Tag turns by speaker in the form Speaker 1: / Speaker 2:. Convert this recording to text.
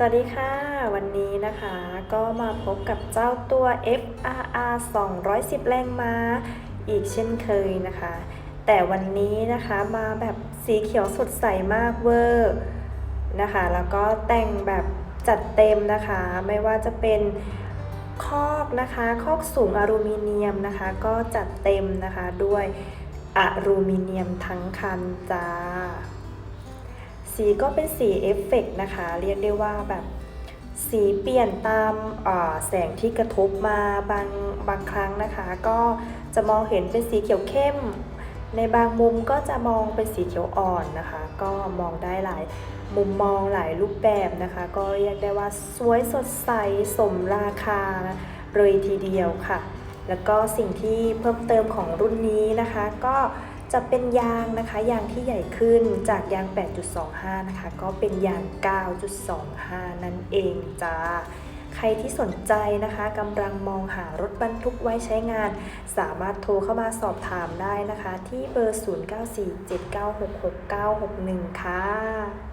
Speaker 1: สวัสดีค่ะ วันนี้นะคะก็มาพบกับเจ้าตัว FRR 210 แรงม้า อีกเช่นเคยนะคะ แต่วันนี้นะคะมาแบบสีเขียวสดใสมากเวอร์นะคะ แล้วก็แต่งแบบจัดเต็มนะคะ ไม่ว่าจะเป็นคอกนะคะคอกสูงอลูมิเนียมนะคะ ก็จัดเต็มนะคะด้วยอลูมิเนียมทั้งคันจ้า สีก็เป็นสีเอฟเฟกต์นะคะ เรียกได้ว่าแบบสีเปลี่ยนตามแสงที่กระทบมาบางบางครั้งนะคะ ก็จะมองเห็นเป็นสีเขียวเข้ม ในบางมุมก็จะมองเป็นสีเขียวอ่อนนะคะ ก็มองได้หลายมุมมองหลายรูปแบบนะคะ ก็เรียกได้ว่าสวยสดใสสมราคาเลยทีเดียวค่ะ แล้วก็สิ่งที่เพิ่มเติมของรุ่นนี้นะคะ ก็ จะเป็นยางนะคะยางที่ใหญ่ขึ้นจากยาง 8.25 นะคะ ก็เป็นยาง 9.25 นั่นเองจ้าใครที่สนใจนะคะกำลังมองหารถบรรทุกไว้ใช้งาน สามารถโทรเข้ามาสอบถามได้นะคะ ที่เบอร์ 0947966961 ค่ะ